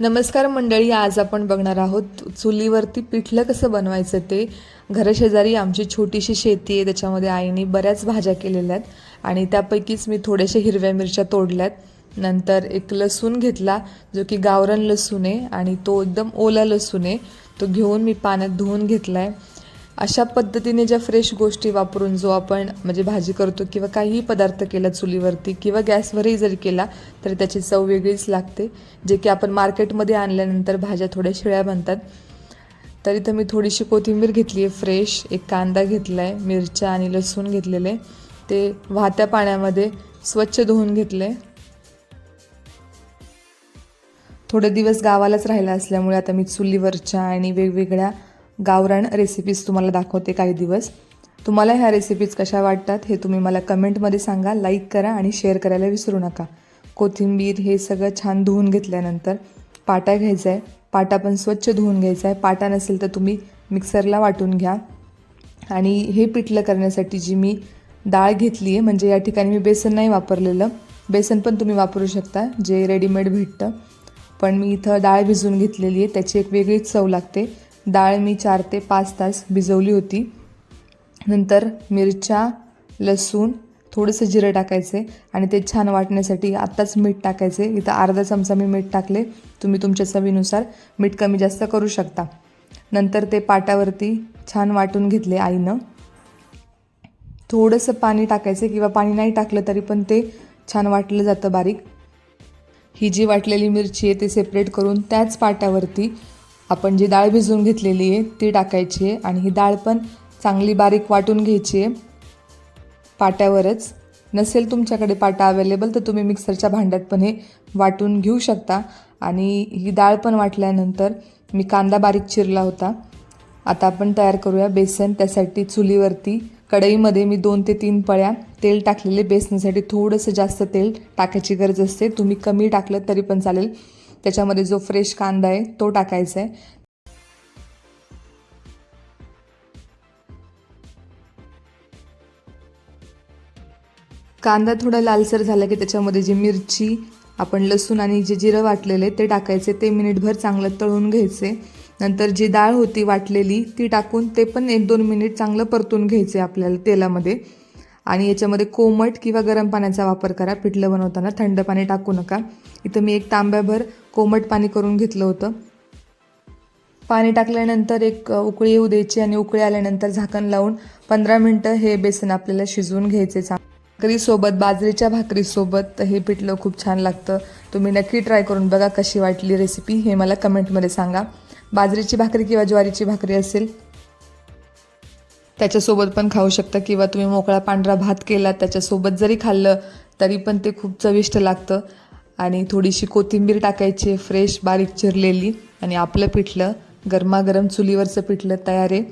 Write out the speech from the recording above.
नमस्कार मंडळी आज आपण बघणार आहोत चुलीवरती पिठलं कसं बनवायचं ते. घराशेजारी आमची छोटीशी शेती आहे त्याच्यामध्ये आईने बऱ्याच भाज्या केलेल्या आहेत आणि त्यापैकीच मी थोड्याशा हिरव्या मिरच्या तोडल्यात. नंतर एक लसूण घेतला जो की गावरान लसूण आहे आणि तो एकदम ओला लसूण आहे. तो घेऊन मी पाण्यात धुवून घेतला आहे अशा पद्धतीने ज्या फ्रेश गोष्टी वापरून जो आपण म्हणजे भाजी करतो किंवा काहीही पदार्थ केला चुलीवरती किंवा गॅसवरही जरी केला तर त्याची चव वेगळीच लागते. जे की आपण मार्केटमध्ये आणल्यानंतर भाज्या थोड्या शिळ्या बनतात. तर इथं मी थोडीशी कोथिंबीर घेतली आहे फ्रेश एक कांदा घेतला आहे मिरच्या आणि लसूण घेतलेले. ते वाहत्या पाण्यामध्ये स्वच्छ धुवून घेतले. थोडे दिवस गावालाच राहिला असल्यामुळे आता मी चुलीवरच्या आणि वेगवेगळ्या गावरान रेसिपीज तुम्हाला दाखवते काही दिवस. तुम्हाला ह्या रेसिपीज कशा वाटतात हे तुम्ही मला कमेंटमध्ये सांगा लाईक करा आणि शेअर करायला विसरू नका. कोथिंबीर हे सगळं छान धुवून घेतल्यानंतर पाटा घ्यायचा आहे पाटा पण स्वच्छ धुवून घ्यायचा आहे पाटा नसेल तर तुम्ही मिक्सरला वाटून घ्या. आणि हे पिठलं करण्यासाठी जी मी डाळ घेतली आहे म्हणजे या ठिकाणी मी बेसन नाही वापरलेलं. बेसन पण तुम्ही वापरू शकता जे रेडीमेड भेटतं. पण मी इथं डाळ भिजवून घेतलेली आहे त्याची एक वेगळीच चव लागते. डाळ मी चार ते पाच तास भिजवली होती. नंतर मिरच्या लसूण थोडंसं जिरं टाकायचे आणि ते छान वाटण्यासाठी आत्ताच मीठ टाकायचे. इथं अर्धा चमचा मी मीठ टाकले. तुम्ही तुमच्या चवीनुसार मीठ कमी जास्त करू शकता. नंतर ते पाटावरती छान वाटून घेतले आईनं. थोडंसं पाणी टाकायचं किंवा पाणी नाही टाकलं तरी पण ते छान वाटलं जातं बारीक. ही जी वाटलेली मिरची आहे ते सेपरेट करून त्याच पाट्यावरती आपण जी डाळ भिजवून घेतलेली आहे ती टाकायची आहे आणि ही डाळ पण चांगली बारीक वाटून घ्यायची आहे. पाट्यावरच. नसेल तुमच्याकडे पाटा अवेलेबल तर तुम्ही मिक्सरच्या भांड्यात पण हे वाटून घेऊ शकता. आणि ही डाळ पण वाटल्यानंतर मी कांदा बारीक चिरला होता. आता आपण तयार करूया बेसन. त्यासाठी चुलीवरती कढईमध्ये मी दोन ते तीन पळ्या तेल टाकलेले. बेसनासाठी थोडंसं जास्त तेल टाकायची गरज असते. तुम्ही कमी टाकलं तरी पण चालेल. त्याच्यामध्ये जो फ्रेश कांदा आहे तो टाकायचा आहे. कांदा थोडा लालसर झाला की त्याच्यामध्ये जी मिरची आपण लसूण आणि जे जिरं वाटलेले ते टाकायचे. ते मिनिटभर चांगलं तळून घ्यायचे. नंतर जी डाळ होती वाटलेली ती टाकून ते पण एक दोन मिनिट चांगलं परतून घ्यायचे आपल्याला तेलामध्ये. आणि याच्यामध्ये कोमट किंवा गरम पाण्याचा वापर करा. पिठलं बनवताना थंड पाणी टाकू नका. इथं मी एक तांब्याभर कोमट पाणी करून घेतलं होतं. पाणी टाकल्यानंतर एक उकळी येऊ द्यायची आणि उकळी आल्यानंतर झाकण लावून पंधरा मिनटं हे बेसन आपल्याला शिजवून घ्यायचे. भाकरीसोबत बाजरीच्या भाकरीसोबत हे पिठलं खूप छान लागतं. तुम्ही नक्की ट्राय करून बघा कशी वाटली रेसिपी हे मला कमेंटमध्ये सांगा. बाजरीची भाकरी किंवा ज्वारीची भाकरी असेल त्याच्यासोबत पण खाऊ शकता किंवा तुम्ही मोकळा पांढरा भात केला त्याच्यासोबत जरी खाल्लं तरी पण ते खूप चविष्ट लागतं. आणि थोडीशी कोथिंबीर टाकायची फ्रेश बारीक चिरलेली आणि आपलं पिठलं गरमागरम चुलीवरचं पिठलं तयार आहे.